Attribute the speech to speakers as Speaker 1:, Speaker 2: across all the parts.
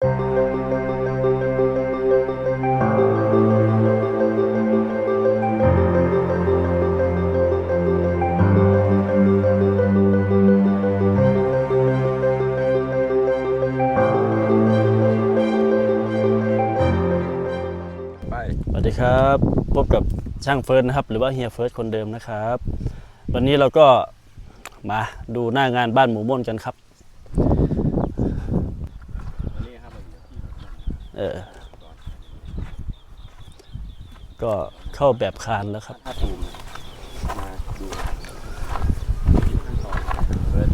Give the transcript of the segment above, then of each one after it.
Speaker 1: สวัสดีครับพบกับช่างเฟิร์สนะครับ หรือว่าเฮียเฟิร์สคนเดิมนะครับ วันนี้เราก็มาดูหน้างานบ้านหมูม่นกันครับ
Speaker 2: วันนี้ครับเราอยู่ที่
Speaker 1: เออ ก็เข้าแบบคานแล้วครับ
Speaker 2: ท่าตูมมาดูขั้นตอนเปิด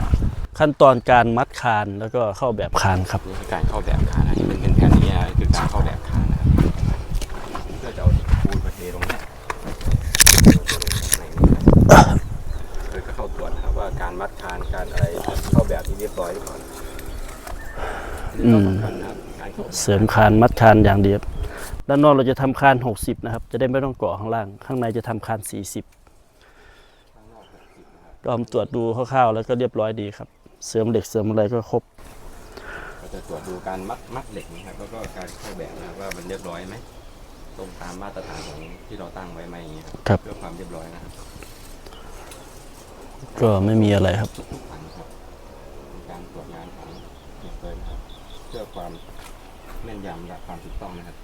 Speaker 1: ขั้นตอนการมัดคานแล้วก็เข้าแบบคานครับ
Speaker 2: นี่คือการเข้าแบบคานนะที่เป็นแผ่นๆนี้นะคือการเข้าแบบคานนะครับเพื่อจะเอาปูนมาเทลงเนี่ยในนี้ครับโดยก็เข้าตรวจนะครับว่าการมัดคานการอะไรเข้าแบบที่เรียบร้อยหรือเปล่า
Speaker 1: อืม
Speaker 2: สำคัญนะครับการ เข้าแบบ
Speaker 1: เสริมคานมัดคานอย่างเดียวด้านนอกเราจะทำคาน 60 นะครับ จะได้ไม่ต้องเกาะข้างล่าง ข้างในจะทำคาน 40
Speaker 2: ข้างนอก60นะครับ
Speaker 1: ก็ตรวจดูคร่าวๆแล้วก็เรียบร้อยดีครับ เสริมเหล็กเสริมอะไรก็ครบ
Speaker 2: ก็จะตรวจดูการมัดมัดเหล็กนะครับแล้วก็การเข้าแบบนะครับว่ามันเรียบร้อยไหมตรงตามมาตรฐานของที่เราตั้งไว้ไหมอย่างเงี้ยครับ
Speaker 1: ครับ
Speaker 2: เพื่อความเรียบร้อยนะครับ
Speaker 1: ก็ไม่มีอะไรครับ
Speaker 2: อันนี้ครับเป็นการตรวจงานของเด็กเลยนะครับ เพื่อความ แม่นยำและความถูกต้องนะครับ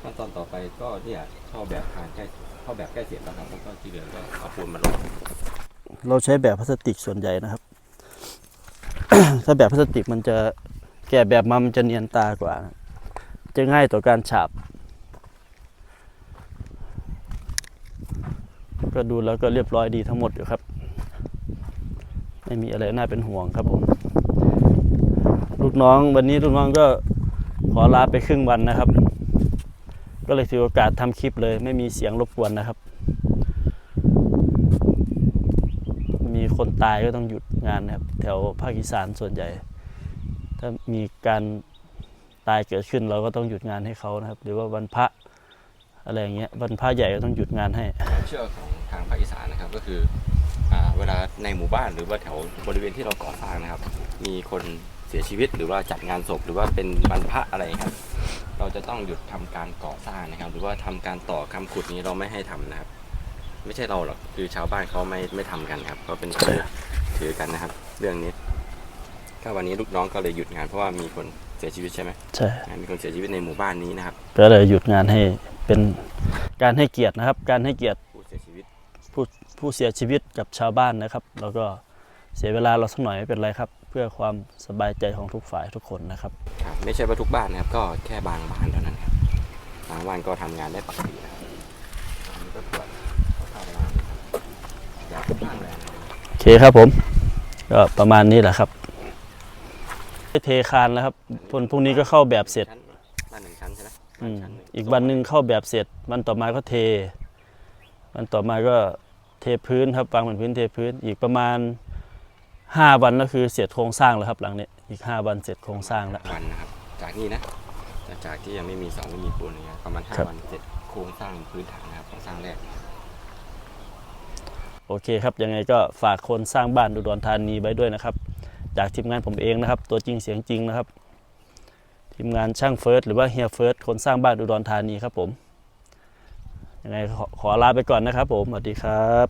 Speaker 2: ขั้นตอนต่อไปก็เนี่ยเข้าแบบคานใกล้เข้าแบบใกล้เสร็จแล้วครับแล้วก็ที่เหลือก็เอาปูนมาลง
Speaker 1: เราใช้แบบพลาสติกส่วนใหญ่นะครับ ถ้าแบบพลาสติกมันจะแกะแบบมันจะเนียนตากว่า จะง่ายต่อการฉาบ ก็ดูแล้วก็เรียบร้อยดีทั้งหมดอยู่ครับ ไม่มีอะไรน่าเป็นห่วงครับผม น้อง วันนี้ลูกน้องก็ขอลาไปครึ่งวันนะครับ ก็เลยถือโอกาสทำคลิปเลย ไม่มีเสียงรบกวนนะครับ มีคนตายก็ต้องหยุดงานนะครับ แถวภาคอีสานส่วนใหญ่ ถ้ามีการตายเกิดขึ้นเราก็ต้องหยุดงานให้เขานะครับ หรือว่าวันพระอะไรอย่างเงี้ยวันพระใหญ่ก็ต้องหยุดงานให้
Speaker 2: ความเชื่อของทางภาคอีสานนะครับก็คืออเวลาในหมู่บ้านหรือว่าแถวบริเวณที่เราก่อสร้างนะครับ มีคน เสียชีวิตหรือว่าจัดงานศพหรือว่าเป็นบรรพะอะไรครับ เราจะต้องหยุดทำการก่อสร้างนะครับ หรือว่าทำการต่อคำขุดนี้เราไม่ให้ทำนะครับ ไม่ใช่เราหรอกคือชาวบ้านเขาไม่ไม่ทำกันครับเขาเป็นถือถือกันนะครับ เรื่องนี้ก็วันนี้ลูกน้องก็เลยหยุดงานเพราะว่ามีคนเสียชีวิตใช่ไหม
Speaker 1: ใช่
Speaker 2: อ่ามีคนเสียชีวิตในหมู่บ้านนี้นะครับ
Speaker 1: ก็เลยหยุดงานให้เป็นการให้เกียรตินะครับ การให้เกียรติ
Speaker 2: ผู้เสียชีวิต
Speaker 1: ผู้ผู้เสียชีวิตกับชาวบ้านนะครับ แล้วก็เสียเวลาเราสักหน่อยไม่เป็นไรครับเพื่อความสบายใจของทุกฝ่ายทุกคนนะครับ
Speaker 2: ครับไม่ใช่ว่าทุกบ้านนะครับ ก็แค่บางบ้านเท่านั้นครับบางบ้านก็ทำงานได้ปกตินะครับอันนี้ก็ตรวจคร่าวๆประมาณนี้ครับอยากทุกบ้านเลยนะครับ
Speaker 1: โอเคครับผม ก็ประมาณนี้แหละครับเทคานแล้วครับพนพรุ่งนี้ก็เข้าแบบเสร็จ
Speaker 2: ชั้นบ้านหนึ่งชั้นใช่ไหม
Speaker 1: อืม
Speaker 2: ชั้นหนึ่ง
Speaker 1: อีกวันหนึ่งเข้าแบบเสร็จ วันต่อมาก็เท วันต่อมาก็เทพื้นครับวางบนพื้นเทพื้น อีกประมาณ 5วันก็คือเสร็จโครงสร้างแล้วครับหลังนี้อีก5วันเสร็จโครงสร้างแล้ว
Speaker 2: วันนะครับ จากนี้นะแต่จากที่ยังไม่มีเสองไม่มีปูนเนี่ยประมาณห้า
Speaker 1: ครับ
Speaker 2: วันเสร็จโครงสร้างพื้นฐานนะครับโครงสร้างแรก
Speaker 1: โอเคครับ ยังไงก็ฝากคนสร้างบ้านอุดรธานีไว้ด้วยนะครับ จากทีมงานผมเองนะครับ ตัวจริงเสียงจริงนะครับ ทีมงานช่างเฟิร์สหรือว่าเฮียเฟิร์สคนสร้างบ้านอุดรธานีครับผมยังไงขอขอลาไปก่อนนะครับผมสวัสดีครับ